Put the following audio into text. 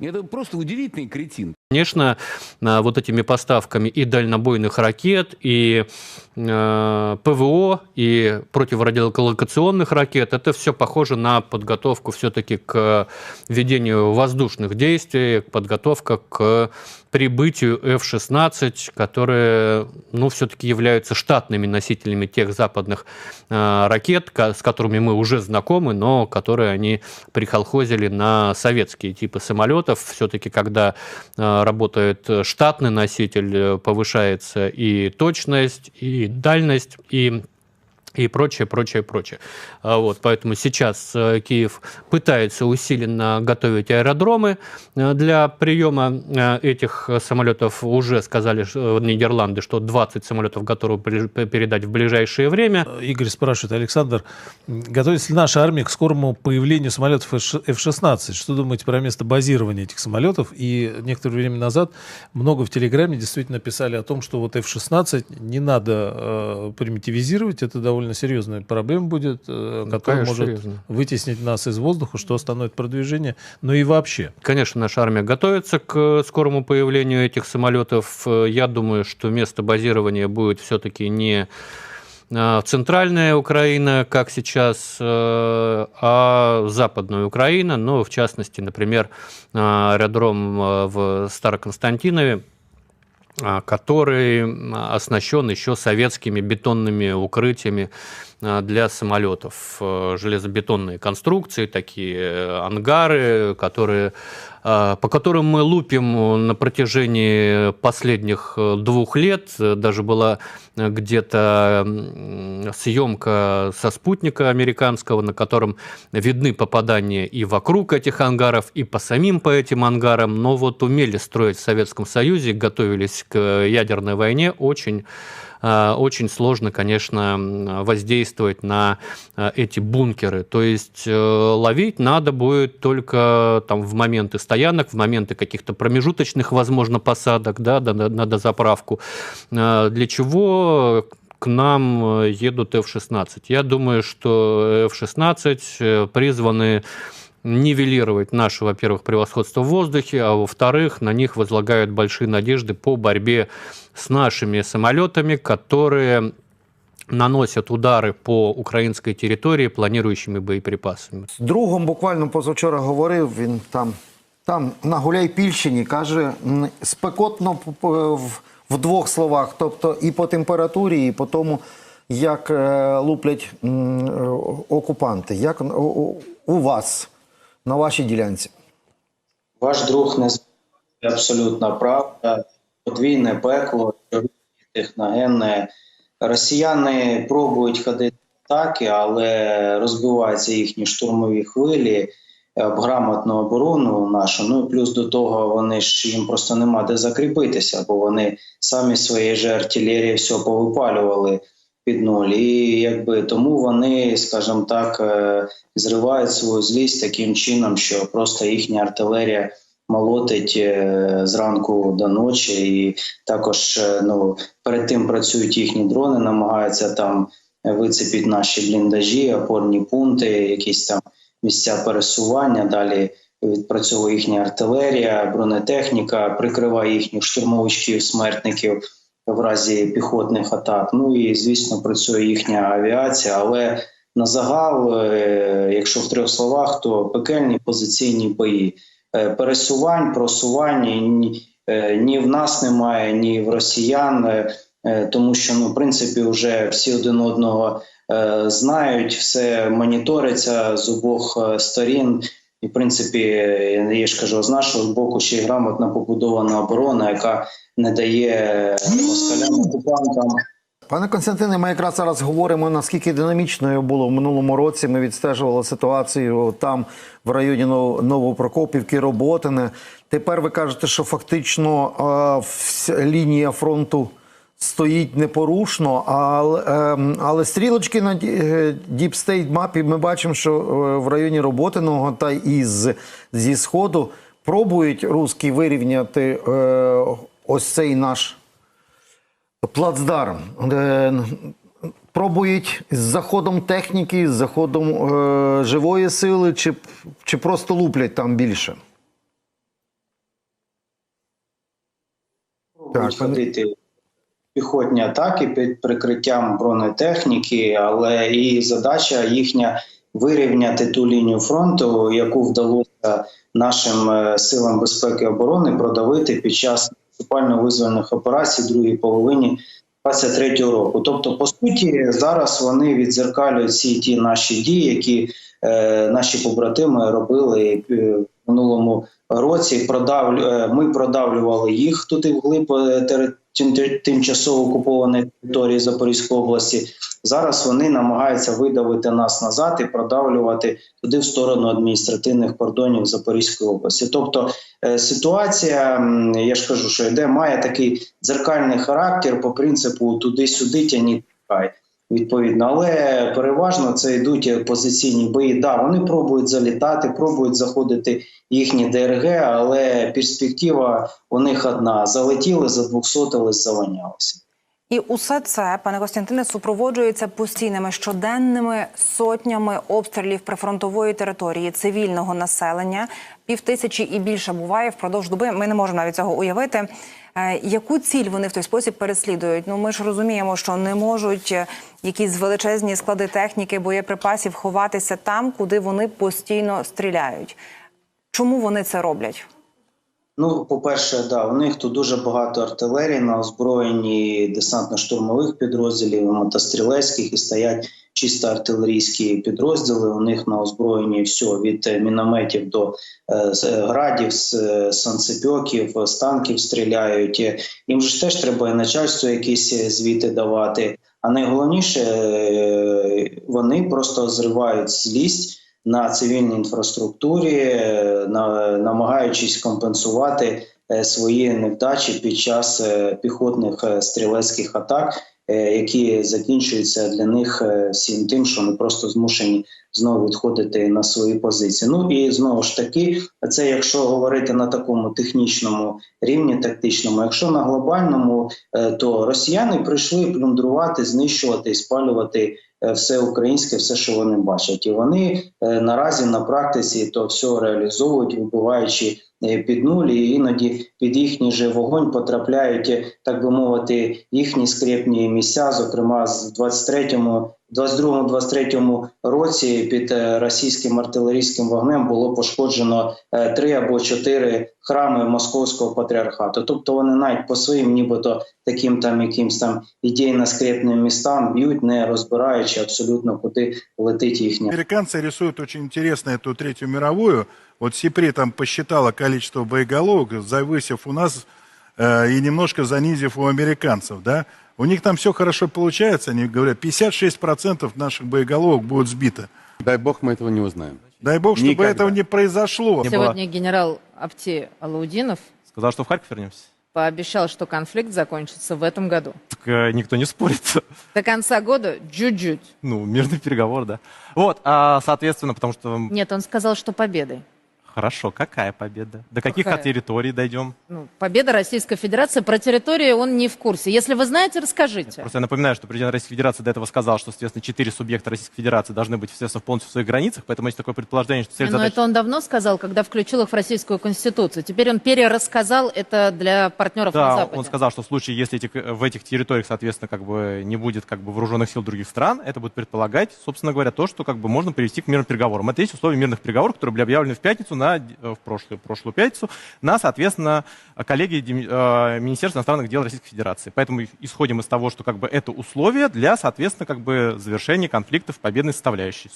Это просто удивительный кретин. Конечно, а, вот этими поставками и дальнобойных ракет, и э, ПВО, и противорадиолокационных ракет, это все похоже на подготовку все-таки к ведению воздушных действий, подготовка к прибытию F-16, которые, ну, все-таки являются штатными носителями тех западных э, ракет, с которыми мы уже знакомы, но которые они прихолхозили на советские типы самолетов. Все-таки, когда э, работает штатный носитель, э, повышается и точность, и дальность, и и прочее, прочее, прочее. А Вот, поэтому сейчас э, Киев пытается усиленно готовить аэродромы э, для приема э, этих самолетов. Уже сказали э, Нидерланды, что 20 самолетов готовы передать в ближайшее время. Игорь спрашивает, Александр, готовится ли наша армия к скорому появлению самолетов F-16? Что думаете про место базирования этих самолетов? И некоторое время назад много в Телеграме действительно писали о том, что вот F-16 не надо э, примитивизировать, это довольно серьезная проблема будет, э, Ну, которая конечно, может серьезно. вытеснить нас из воздуха, что остановит продвижение, но и вообще. Конечно, наша армия готовится к э, скорому появлению этих самолетов. Э, Я думаю, что место базирования будет все-таки не центральная Украина, как сейчас, а западная Украина, ну, в частности, например, аэродром в Староконстантинове, который м, оснащен еще советскими бетонными укрытиями а, Для самолетов. Э, Железобетонные конструкции, такие э, ангары, которые, по которым мы лупим на протяжении последних э, двух лет. Э, Даже была э, где-то съемка со спутника американского, на котором видны попадания и вокруг этих ангаров, и по самим по этим ангарам. Но вот умели строить в Советском Союзе, готовились к ядерной войне очень э, очень сложно, конечно, воздействовать на э, эти бункеры. То есть э, ловить надо будет только там в моменты стоянок, в моменты каких-то промежуточных, возможно, посадок, да, на дозаправку. Э, Для чего к нам э, едут F-16? Я думаю, что F-16 э, призваны нивелировать наше, во-первых, превосходство в воздухе, а во-вторых, на них возлагают большие надежды по борьбе с нашими самолетами, которые наносят удары по українській території планируючими боєприпасами. З другом буквально позавчора говорив, він там, там на Гуляйпільщині каже, м, спекотно п- п- в, в двох словах, тобто і по температурі, і по тому, як е, луплять м, е, окупанти. Як у, у- у вас на вашій ділянці? Ваш друг не абсолютна правда. Подвійне пекло, техногенне. Росіяни пробують ходити атаки, але розбиваються їхні штурмові хвилі об грамотну оборону нашу. Ну і плюс до того, вони ж їм просто нема де закріпитися, бо вони самі своєї же артилерії все повипалювали під нуль. І якби тому вони, скажімо так, е, зривають свою злість таким чином, що просто їхня артилерія молотить е, зранку до ночі, і також е, ну перед тим працюють їхні дрони, намагаються там вицепити наші бліндажі, опорні пункти, якісь там місця пересування. Далі відпрацьовує їхня артилерія, бронетехніка, прикриває їхніх штурмовичків, смертників в разі піхотних атак. Ну і звісно, працює їхня авіація, але на загал, е, якщо в трьох словах, то пекельні позиційні бої. Е, Пересувань, просувань ні, е, ні в нас немає, ні в росіян, тому що ну, в принципі, вже всі один одного знають, все моніториться з обох сторін. І, в принципі, я ж кажу, з нашого боку ще й грамотно побудована оборона, яка не дає е, москалям окупантам Пане Константине, ми якраз зараз говоримо, наскільки динамічною було в минулому році. Ми відстежували ситуацію там, в районі Нов- Новопрокопівки, Роботине. Тепер ви кажете, що фактично е, лінія фронту стоїть непорушно, але, ем, але стрілочки на діпстейт мапі ми бачимо, що е, в районі Роботиного та із зі Сходу пробують русські вирівняти е, ось цей наш плацдарм. Е, пробують з заходом техніки, з заходом е, живої сили, чи чи просто луплять там більше? Так, піхотні атаки під прикриттям бронетехніки, але і задача їхня вирівняти ту лінію фронту, яку вдалося нашим е, силам безпеки і оборони продавити під час наступально-визвольних операцій другій половині 23-го року. Тобто, по суті, зараз вони відзеркалюють всі ті наші дії, які е, наші побратими робили е, минулому році. Продавлю, е, ми продавлювали їх туди вглиб е, тимчасово окупованої території Запорізької області. Зараз вони намагаються видавити нас назад і продавлювати туди в сторону адміністративних кордонів Запорізької області. Тобто е, ситуація, я ж кажу, що йде, має такий дзеркальний характер по принципу туди-сюди тяні. Відповідно, але переважно це йдуть позиційні бої. Да, вони пробують залітати, пробують заходити їхні ДРГ, але перспектива у них одна: залетіли, задвухсотились, заванялися. І усе це, пане Костянтине, супроводжується постійними щоденними сотнями обстрілів прифронтової території цивільного населення. Півтисячі і більше буває впродовж доби. Ми не можемо навіть цього уявити. Е, Яку ціль вони в той спосіб переслідують? Ну ми ж розуміємо, що не можуть е, якісь величезні склади техніки, боєприпасів ховатися там, куди вони постійно стріляють. Чому вони це роблять? Ну, по-перше, да, у них тут дуже багато артилерії на озброєнні десантно-штурмових підрозділів, мотострілецьких і стоять чисто артилерійські підрозділи. У них на озброєнні все від е, мінометів до е, е, градів, санцепьоків, з танків стріляють. Їм ж теж треба і начальству якісь звіти давати. А найголовніше, вони просто зривають злість на цивільній інфраструктурі, на, намагаючись компенсувати е, свої невдачі під час е, піхотних е, стрілецьких атак, які закінчуються для них всім тим, що вони просто змушені знову відходити на свої позиції. Ну і знову ж таки, це якщо говорити на такому технічному рівні, тактичному, якщо на глобальному, то росіяни прийшли плюндрувати, знищувати і спалювати все українське, все, що вони бачать, і вони е, наразі на практиці то все реалізовують, вибиваючи е, під нуль, і іноді під їхній же вогонь потрапляють, е, так би мовити, їхні скрепні місця. Зокрема, з 23-му 22-23 році під е, російським артилерійським вогнем було пошкоджено е, три або чотири храми московського патріархату. Тобто вони навіть по своїм, нібито таким там якимсь там ідейно-скрепним містам б'ють, не розбираючи абсолютно куди летить їхня Американцы рисуют очень интересно эту Третью мировую. Вот Сипри там посчитала количество боеголовок, завысив у нас э, и немножко занизив у американцев, да. У них там все хорошо получается, они говорят, 56% наших боеголовок будут сбито. Дай бог мы этого не узнаем. Дай бог, чтобы Никогда. этого не произошло. Сегодня генерал Апти Алаудинов Сказал, что в Харьков вернемся. пообещал, что конфликт закончится в этом году. Так э, никто не спорит. До конца года чуть-чуть. Ну, мирный переговор, да. Вот, а, соответственно, потому что... Нет, он сказал, что победой. Хорошо, какая победа? До каких Какая? территорий дойдем? Ну, победа Российской Федерации. Про территорию он не в курсе. Если вы знаете, расскажите. Просто я напоминаю, что президент Российской Федерации до этого сказал, что, соответственно, четыре субъекта Российской Федерации должны быть, естественно, полностью в своих границах, поэтому есть такое предположение, что цель Но задачи... это он давно сказал, когда включил их в Российскую Конституцию. Теперь он перерассказал это для партнеров на Да, Западе. он сказал, что в случае, если этих, в этих территориях, соответственно, как бы не будет как бы вооруженных сил других стран, это будет предполагать, собственно говоря, то, что как бы можно привести к мирным переговорам. Это есть условия мирных переговоров, которые были объявлены в пятницу, на, э, в прошлую, прошлую пятницу, на, соответственно, коллегии Дем- э, Министерства иностранных дел Российской Федерации. Поэтому исходим из того, что как бы это условия для, соответственно, как бы завершения конфликта в победной составляющей.